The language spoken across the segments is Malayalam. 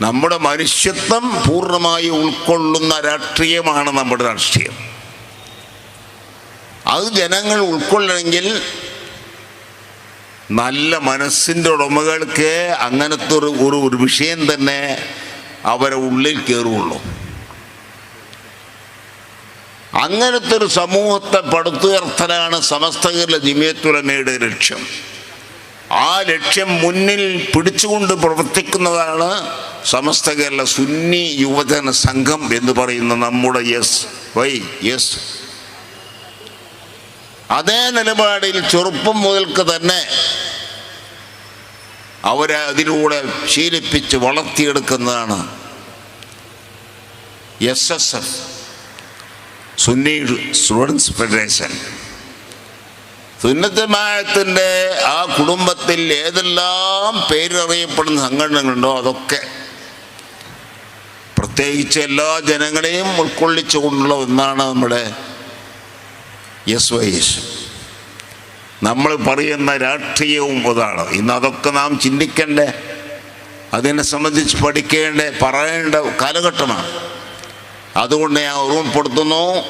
നമ്മുടെ മനുഷ്യത്വം പൂർണമായി ഉൾക്കൊള്ളുന്ന രാഷ്ട്രീയമാണ് നമ്മുടെ രാഷ്ട്രീയം. അത് ജനങ്ങൾ ഉൾക്കൊള്ളണമെങ്കിൽ നല്ല മനസ്സിന്റെ ഉടമകൾക്ക് അങ്ങനത്തെ ഒരു ഒരു ഒരു വിഷയം തന്നെ അവരെ ഉള്ളിൽ കയറുള്ളൂ. അങ്ങനത്തെ ഒരു സമൂഹത്തെ പടുത്തുയർത്തലാണ് സമസ്ത കേരള ജിമിയത്തുലമയുടെ ലക്ഷ്യം. ആ ലക്ഷ്യം മുന്നിൽ പിടിച്ചുകൊണ്ട് പ്രവർത്തിക്കുന്നതാണ് സമസ്ത കേരള സുന്നി യുവജന സംഘം എന്ന് പറയുന്ന നമ്മുടെ യെസ് വൈ യെസ്. അതേ നിലപാടിൽ ചെറുപ്പം മുതൽക്ക് തന്നെ അവരെ അതിലൂടെ ശീലിപ്പിച്ച് വളർത്തിയെടുക്കുന്നതാണ് S S F Sunni students federation. സുന്നത്തമായത്തിന്റെ ആ കുടുംബത്തിൽ ഏതെല്ലാം പേരറിയപ്പെടുന്ന സംഘടനകളുണ്ടോ അതൊക്കെ പ്രത്യേകിച്ച് എല്ലാ ജനങ്ങളെയും ഉൾക്കൊള്ളിച്ചുകൊണ്ടുള്ള ഒന്നാണ് നമ്മുടെ എസ് വൈ നമ്മൾ പറയുന്ന രാഷ്ട്രീയവും അതാണ്. ഇന്ന് അതൊക്കെ നാം ചിന്തിക്കേണ്ടേ അതിനെ സംബന്ധിച്ച് പഠിക്കേണ്ട പറയേണ്ട കാലഘട്ടമാണ്. അതുകൊണ്ട് ഞാൻ ഓർമ്മപ്പെടുത്തുന്നു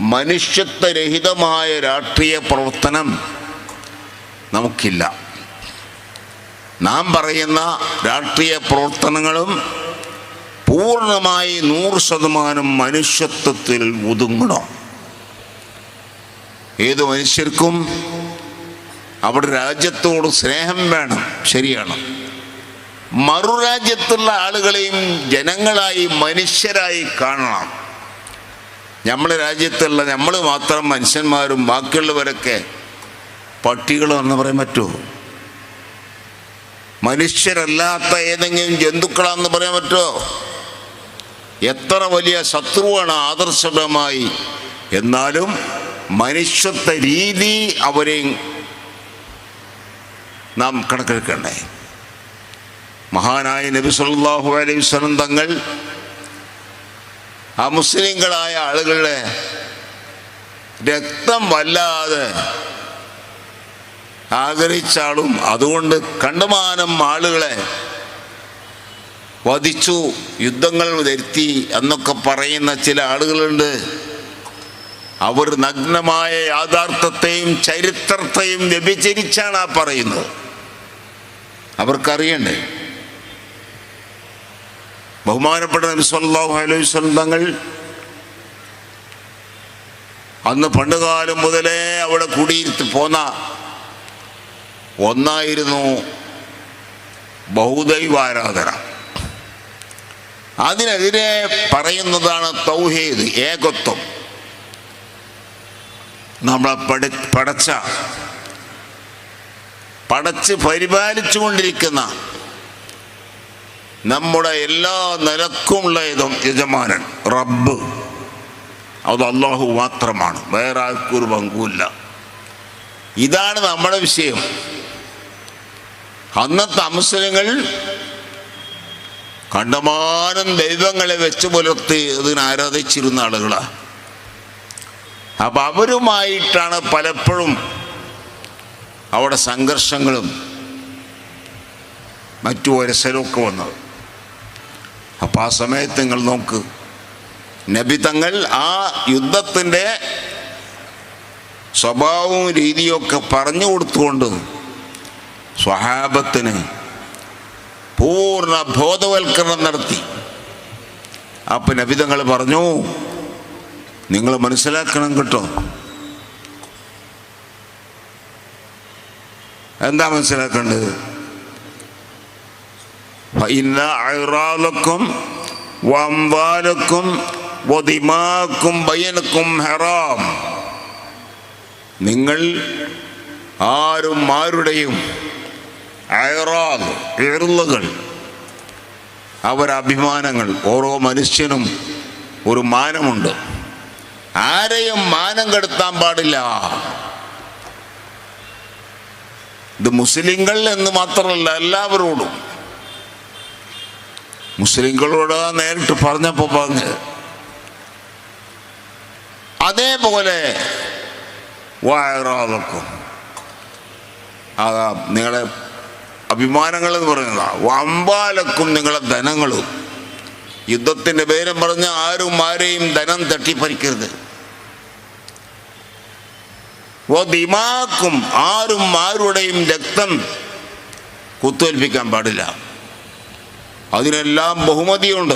മനുഷ്യത്വരഹിതമായ രാഷ്ട്രീയ പ്രവർത്തനം നമുക്കില്ല. നാം പറയുന്ന രാഷ്ട്രീയ പ്രവർത്തനങ്ങളും പൂർണമായി നൂറ് ശതമാനം മനുഷ്യത്വത്തിൽ ഒതുങ്ങണം? ഏത് മനുഷ്യർക്കും അവിടെ രാജ്യത്തോട് സ്നേഹം വേണം ശരിയാണ്. മറുരാജ്യത്തുള്ള ആളുകളെയും ജനങ്ങളായി മനുഷ്യരായി കാണണം. നമ്മളെ രാജ്യത്തുള്ള നമ്മൾ മാത്രം മനുഷ്യന്മാരും ബാക്കിയുള്ളവരൊക്കെ പട്ടികളും എന്ന് പറയാൻ പറ്റുമോ മനുഷ്യരല്ലാത്ത ഏതെങ്കിലും ജന്തുക്കളാണെന്ന് പറയാൻ പറ്റുമോ എത്ര വലിയ ശത്രുവാണ് ആദർശപരമായി. എന്നാലും മനുഷ്യത്വ രീതി അവരെ നാം കണക്കെടുക്കണ്ടേ മഹാനായ നബി സല്ലല്ലാഹു അലൈഹി വസല്ലം തങ്ങൾ ആ മുസ്ലിങ്ങളായ ആളുകളുടെ രക്തം വല്ലാതെ ആഗ്രഹിച്ചാളും അതുകൊണ്ട് കണ്ടമാനം ആളുകളെ വധിച്ചു യുദ്ധങ്ങൾ വരുത്തി എന്നൊക്കെ പറയുന്ന ചില ആളുകളുണ്ട്. അവർ നഗ്നമായ യാഥാർത്ഥ്യത്തെയും ചരിത്രത്തെയും വ്യഭിചരിച്ചാണ് ആ പറയുന്നത്. അവർക്കറിയണ്ടേ? ബഹുമാനപ്പെട്ട നബി സല്ലല്ലാഹു അലൈഹി വസല്ലം തങ്ങൾ അന്ന് പണ്ടുകാലം മുതലേ അവിടെ കുടിയിരുത്തി പോന്ന ഒന്നായിരുന്നു ബഹുദൈവാരാധന. അതിനെതിരെ പറയുന്നതാണ് തൗഹീദ് ഏകത്വം. നമ്മളെ പഠി പടച്ച പടച്ച് പരിപാലിച്ചുകൊണ്ടിരിക്കുന്ന നമ്മുടെ എല്ലാ നിലക്കുമുള്ള ഇതും യജമാനൻ റബ്ബ്. അത് അള്ളാഹു മാത്രമാണ്. വേറെ ആൾക്കൊരു പങ്കുമില്ല. ഇതാണ് നമ്മുടെ വിഷയം. അന്നത്തെ മുസ്ലിങ്ങൾ കണ്ടമാനം ദൈവങ്ങളെ വെച്ച് പുലർത്തി അതിനെ ആരാധിച്ചിരുന്ന ആളുകളാണ് അപ്പൊ അവരുമായിട്ടാണ് പലപ്പോഴും അവിടെ സംഘർഷങ്ങളും മറ്റു വരസലൊക്കെ വന്നത്. അപ്പം ആ സമയത്ത് നിങ്ങൾ നോക്ക് നബി തങ്ങൾ ആ യുദ്ധത്തിന്റെ സ്വഭാവവും രീതിയൊക്കെ പറഞ്ഞു കൊടുത്തുകൊണ്ട് സ്വഹാബത്തിന് പൂർണ ബോധവൽക്കരണം നടത്തി. അപ്പം നബിതങ്ങൾ പറഞ്ഞു നിങ്ങൾ മനസ്സിലാക്കണം കേട്ടോ. എന്താ മനസ്സിലാക്കേണ്ടത് ും? വംവാലക്കും വതിമാക്കും ബയനക്കും ഹറാം. നിങ്ങൾ ആരും ആരുടെയും അയറാദ് എറുളുകൾ അവരഭിമാനങ്ങൾ. ഓരോ മനുഷ്യനും ഒരു മാനമുണ്ട്. ആരെയും മാനം കെടുത്താൻ പാടില്ല. ഇത് മുസ്ലിങ്ങൾ എന്ന് മാത്രമല്ല എല്ലാവരോടും. മുസ്ലിങ്ങളോട് നേരിട്ട് പറഞ്ഞപ്പോൾ പറഞ്ഞ്. അതേപോലെ വായറാതക്കും അതാ നിങ്ങളെ അഭിമാനങ്ങൾ എന്ന് പറയുന്നതാണ് വമ്പാലക്കും നിങ്ങളെ ധനങ്ങളും. യുദ്ധത്തിന്റെ പേരും പറഞ്ഞ് ആരും ആരെയും ധനം തട്ടിപ്പറിക്കരുത്. ഓ ദിമാക്കും ആരും ആരുടെയും രക്തം കുത്തേൽപ്പിക്കാൻ പാടില്ല. അതിനെല്ലാം ബഹുമതിയുണ്ട്.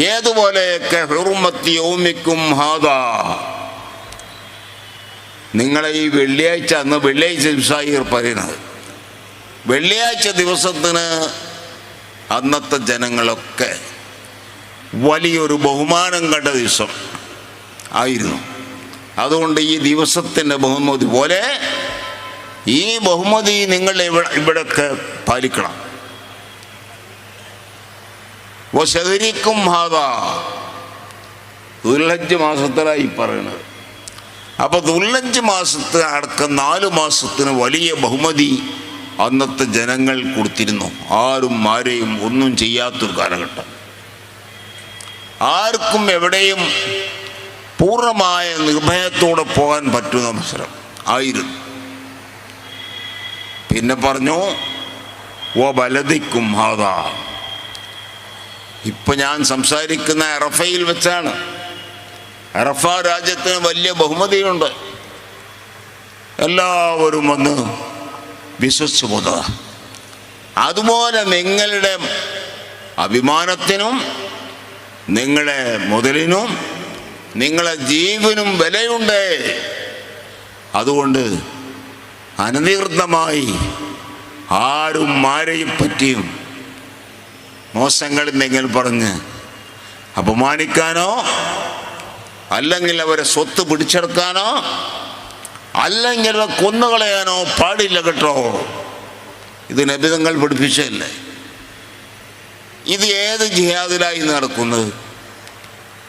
ഏതുപോലെയൊക്കെ ഹെറുമത്തി ഓമിക്കും ഹാദ. നിങ്ങളെ ഈ വെള്ളിയാഴ്ച അന്ന് വെള്ളിയാഴ്ച പറയുന്നത്. വെള്ളിയാഴ്ച ദിവസത്തിന് അന്നത്തെ ജനങ്ങളൊക്കെ വലിയൊരു ബഹുമാനം കണ്ട ദിവസം ആയിരുന്നു. അതുകൊണ്ട് ഈ ദിവസത്തിന്റെ ബഹുമതി പോലെ ഈ ബഹുമതി നിങ്ങൾ ഇവിടെ ഇവിടൊക്കെ പാലിക്കണം. ശഹരിക്കും ഹാദ. ദുർലജ്ജ് മാസത്തിലായി പറയുന്നത്. അപ്പോൾ ദുർലജ്ജ് മാസത്തിൽ അടക്കം നാല് മാസത്തിന് വലിയ ബഹുമതി അന്നത്തെ ജനങ്ങൾ കൊടുത്തിരുന്നു. ആരും ആരെയും ഒന്നും ചെയ്യാത്തൊരു കാലഘട്ടം. ആർക്കും എവിടെയും പൂർണമായ നിർഭയത്തോടെ പോകാൻ പറ്റുന്ന അവസരം ആയിരുന്നു. പിന്നെ പറഞ്ഞു ഓ ബലതിക്കും ഹാദാ. ഇപ്പൊ ഞാൻ സംസാരിക്കുന്ന അറഫയിൽ വെച്ചാണ്. അറഫ രാജ്യത്തിന് വലിയ ബഹുമതിയുണ്ട്. എല്ലാവരും വന്ന് വിശ്വസിച്ചു പോകുന്നത് അതുപോലെ നിങ്ങളുടെ അഭിമാനത്തിനും നിങ്ങളുടെ മുതലിനും നിങ്ങളെ ജീവനും വിലയുണ്ട്. അതുകൊണ്ട് അനധികൃതമായി ആരും ആരെയും പറ്റിയും മോശങ്ങൾ നിങ്ങൾ പറഞ്ഞ് അപമാനിക്കാനോ അല്ലെങ്കിൽ അവരെ സ്വത്ത് പിടിച്ചെടുക്കാനോ അല്ലെങ്കിൽ കൊന്നുകളയാനോ പാടില്ല കേട്ടോ. ഇത് നബിതങ്ങൾ പഠിപ്പിച്ചതല്ലേ? ഇത് ഏത് ജിഹാദിലായി നടക്കുന്നത്?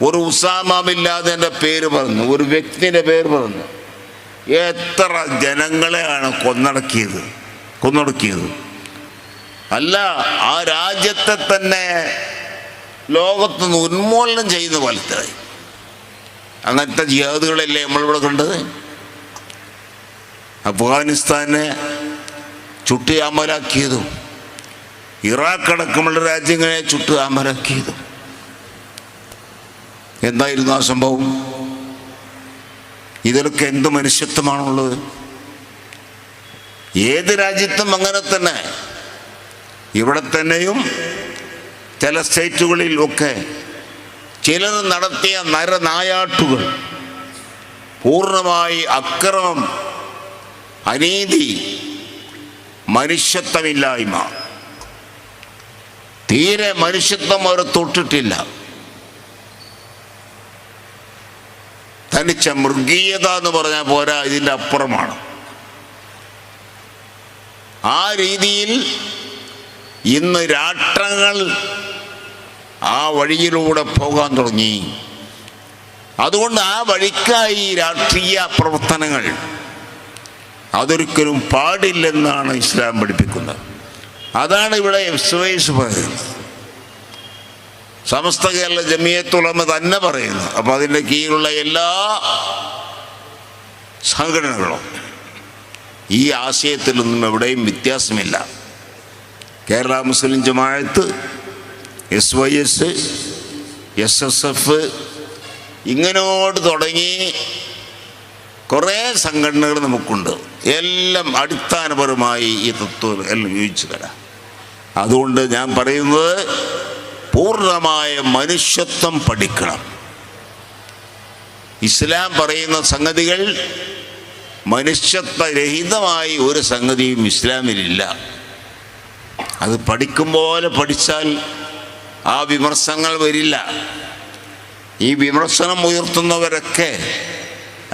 ഒരു ഉസാമില്ലാതെ പേര് പറഞ്ഞു ഒരു വ്യക്തിന്റെ പേര് പറഞ്ഞു. എത്ര ജനങ്ങളെയാണ് കൊന്നടക്കിയത് കൊന്നടക്കിയത്? അല്ല ആ രാജ്യത്തെ തന്നെ ലോകത്തുനിന്ന് ഉന്മൂലനം ചെയ്യുന്ന പോലത്തെ. അങ്ങനത്തെ ജിഹാദുകളല്ലേ നമ്മളിവിടെ കണ്ടത്? അഫ്ഗാനിസ്ഥാനെ ചുട്ടി അമലാക്കിയതും ഇറാഖ് അടക്കമുള്ള രാജ്യങ്ങളെ ചുട്ട് അമലാക്കിയതും എന്തായിരുന്നു ആ സംഭവം? ഇതിലൊക്കെ എന്ത് മനുഷ്യത്വമാണുള്ളത്? ഏത് രാജ്യത്തും അങ്ങനെ തന്നെ. ഇവിടെ തന്നെയും ചില സ്റ്റേറ്റുകളിൽ ഒക്കെ ചിലർ നടത്തിയ നരനായാട്ടുകൾ പൂർണമായി അക്രമം അനീതി മനുഷ്യത്വമില്ലായ്മ. തീരെ മനുഷ്യത്വം അവർ തൊട്ടിട്ടില്ല. തനിച്ച മൃഗീയത എന്ന് പറഞ്ഞാൽ പോരാ ഇതിന്റെ അപ്പുറമാണ്. ആ രീതിയിൽ ഇന്ന് രാഷ്ട്രങ്ങൾ ആ വഴിയിലൂടെ പോകാൻ തുടങ്ങി. അതുകൊണ്ട് ആ വഴിക്കായി രാഷ്ട്രീയ പ്രവർത്തനങ്ങൾ അതൊരിക്കലും പാടില്ലെന്നാണ് ഇസ്ലാം പഠിപ്പിക്കുന്നത്. അതാണ് ഇവിടെ എസ് പറയുന്നത്. സമസ്ത കേരള ജമിയത്തുളമ തന്നെ പറയുന്നു. അപ്പോൾ അതിന്റെ കീഴിലുള്ള എല്ലാ സംഘടനകളും ഈ ആശയത്തിലൊന്നും എവിടെയും വ്യത്യാസമില്ല. Kerala Muslim Jamaat S Y S S S F ഇങ്ങനോട് തുടങ്ങി കുറേ സംഘടനകൾ നമുക്കുണ്ട്. എല്ലാം അടിസ്ഥാനപരമായി ഈ തത്വം എല്ലാം ഉപയോഗിച്ചു തരാം. അതുകൊണ്ട് ഞാൻ പറയുന്നത് പൂർണമായ മനുഷ്യത്വം പഠിക്കണം. ഇസ്ലാം പറയുന്ന സംഗതികൾ മനുഷ്യത്വരഹിതമായി ഒരു സംഗതിയും ഇസ്ലാമിലില്ല. അത് പഠിക്കും പോലെ പഠിച്ചാൽ ആ വിമർശനങ്ങൾ വരില്ല. ഈ വിമർശനം ഉയർത്തുന്നവരൊക്കെ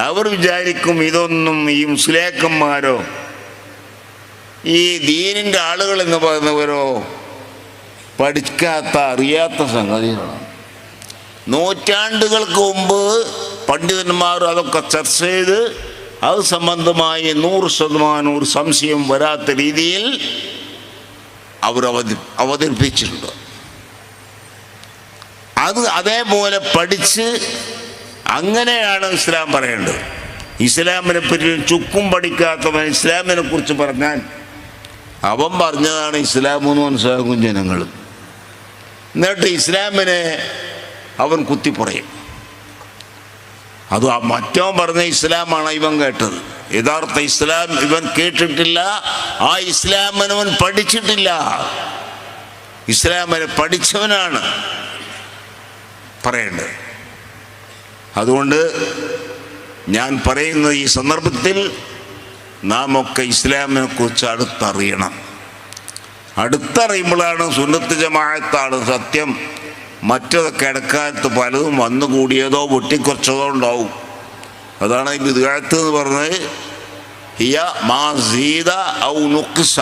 അവർ വിചാരിക്കും ഇതൊന്നും ഈ മുസ്ലിയാക്കന്മാരോ? ഈ ദീനിന്റെ ആളുകൾ എന്ന് പറയുന്നവരോ പഠിക്കാത്ത അറിയാത്ത സംഗതികളാണ്. നൂറ്റാണ്ടുകൾക്ക് മുമ്പ് പണ്ഡിതന്മാർ അതൊക്കെ ചർച്ച ചെയ്ത് അത് സംബന്ധമായി നൂറ് ശതമാനം ഒരു സംശയം വരാത്ത രീതിയിൽ അവർ അവതരി അവതരിപ്പിച്ചിട്ടുണ്ട്. അത് അതേപോലെ പഠിച്ച് അങ്ങനെയാണ് ഇസ്ലാം പറയേണ്ടത്. ഇസ്ലാമിനെ പറ്റി ചുക്കും പഠിക്കാത്തവൻ ഇസ്ലാമിനെ കുറിച്ച് പറഞ്ഞാൽ അവൻ പറഞ്ഞതാണ് ഇസ്ലാം എന്ന് മനസ്സിലാക്കും ജനങ്ങൾ എന്നിട്ട് ഇസ്ലാമിനെ അവൻ കുത്തിപ്പുറയും. അത് ആ മറ്റവൻ പറഞ്ഞ ഇസ്ലാമാണ് ഇവൻ കേട്ടത്. യഥാർത്ഥ ഇസ്ലാം ഇവൻ കേട്ടിട്ടില്ല ആ ഇസ്ലാമിനവൻ പഠിച്ചിട്ടില്ല. ഇസ്ലാമിനെ പഠിച്ചവനാണ് പറയേണ്ടത്. അതുകൊണ്ട് ഞാൻ പറയുന്ന ഈ സന്ദർഭത്തിൽ നാം ഒക്കെ ഇസ്ലാമിനെ കുറിച്ച് അടുത്തറിയണം. അടുത്തറിയുമ്പോഴാണ് സുന്നത്ത് ജമാഅത്താണ് സത്യം. മറ്റതൊക്കെ ഇടക്കാലത്ത് പലതും വന്നുകൂടിയതോ പൊട്ടിക്കുറച്ചതോ ഉണ്ടാവും. അതാണ് ഈ വിദ്യാർത്ഥി എന്ന് പറഞ്ഞത്. ഹിയ മാ സീത ഔ നുക്സ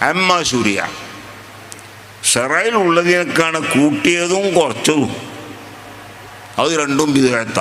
അമ്മ സൂര്യ ഷറയിലുള്ളതിനേക്കാണ് കൂട്ടിയതും കുറച്ചതും. അത് രണ്ടും വിദ്യാർത്ഥ